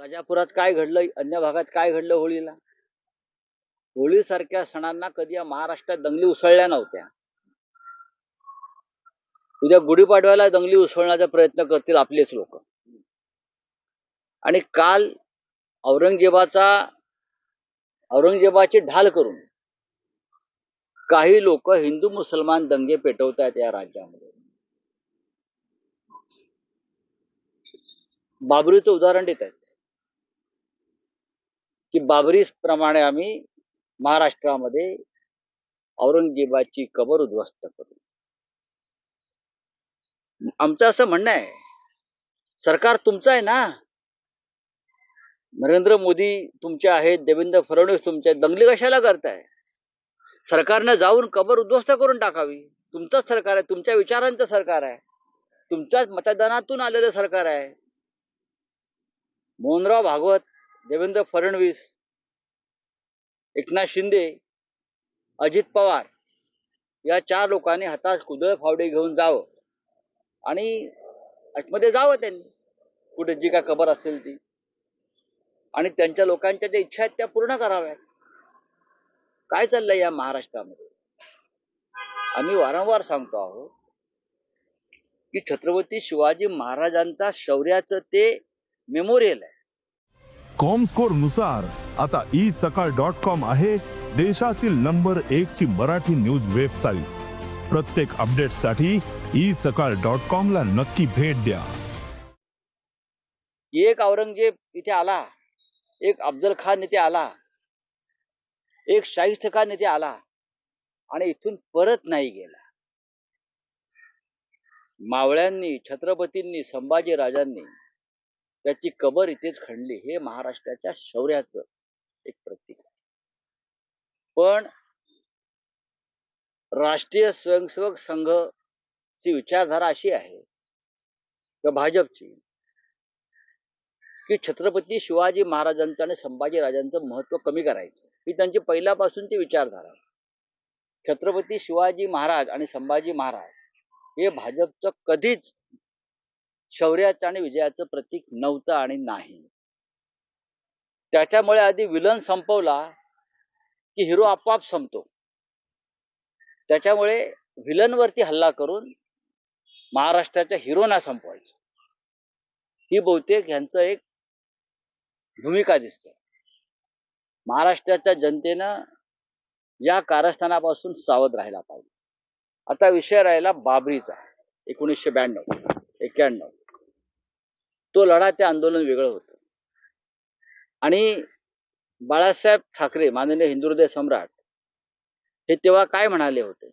राजापुरात काय घडलं अन्य भागात काय घडलं होळीला? होळीसारख्या सणांना कधी या महाराष्ट्रात दंगली उसळल्या नव्हत्या. उद्या गुढीपाडव्याला दंगली उसळण्याचा प्रयत्न करतील आपलेच लोक. आणि काल औरंगजेबाचा औरंगजेबाची ढाल करून काही लोक हिंदू मुसलमान दंगे पेटवत आहेत या राज्यामध्ये. बाबरीचं उदाहरण देत आहेत की बाबरी प्रमाणे आम्ही महाराष्ट्रामध्ये औरंगजेबाची कबर उद्ध्वस्त करू. आमचं असं म्हणणं आहे सरकार तुमचं आहे ना? नरेंद्र मोदी तुमचे आहेत देवेंद्र फडणवीस तुमचे दंगली कशाला करताय? सरकारनं जाऊन कबर उद्ध्वस्त करून टाकावी. तुमचंच सरकार आहे तुमच्या विचारांचं सरकार आहे. तुमच्याच मतदानातून आलेलं सरकार आहे. मोहनराव भागवत देवेंद्र फडणवीस एकनाथ शिंदे अजित पवार या चार लोकांनी हातात कुदळ फावडे घेऊन जावं. आणि आतमध्ये जावं त्यांनी. कुठे जी काय खबर असेल ती. आणि त्यांच्या लोकांच्या ज्या इच्छा आहेत त्या पूर्ण कराव्यात. काय चाललंय या महाराष्ट्रामध्ये? आम्ही वारंवार सांगतो आहोत की छत्रपती शिवाजी महाराजांचा शौर्याचं ते मेमोरियल आहे. कॉम स्कोरनुसार आता ई सकाळ डॉट कॉम आहे देशातील नंबर एक ची मराठी न्यूज वेबसाईट प्रत्येक अपडेटसाठी ई सकाळ डॉट कॉम ला नक्की भेट द्या. एक औरंगजेब इथे आला. एक अफजल खान इथे आला. एक शाहिस्त खान इथे आला. आणि इथून परत नाही गेला. मावळ्यांनी छत्रपतींनी संभाजी राजांनी त्याची कबर इथेच खणली. हे महाराष्ट्राच्या शौर्याचं एक प्रतीक आहे. पण राष्ट्रीय स्वयंसेवक संघ ची विचारधारा अशी आहे किंवा भाजपची की छत्रपती शिवाजी महाराजांचं आणि संभाजी राजांचं महत्त्व कमी करायचं. ही त्यांची पहिल्यापासूनची विचारधारा. छत्रपती शिवाजी महाराज आणि संभाजी महाराज हे भाजपचं कधीच शौर्याचं आणि विजयाचं प्रतीक नव्हतं आणि नाही. त्याच्यामुळे आधी विलन संपवला की हिरो आपोआप संपतो. त्याच्यामुळे विलनवरती हल्ला करून महाराष्ट्राच्या हिरोना संपवायचं. ही बहुतेक ह्यांचं एक भूमिका दिसते. महाराष्ट्राच्या जनतेनं या कारस्थानापासून सावध राहायला पाहिजे. आता विषय राहिला बाबरीचा एकोणीसशे ब्याण्णव एक्क्याण्णव तो लढा ते आंदोलन वेगळं होतं. आणि बाळासाहेब ठाकरे माननीय हिंदू सम्राट हे तेव्हा काय म्हणाले होते?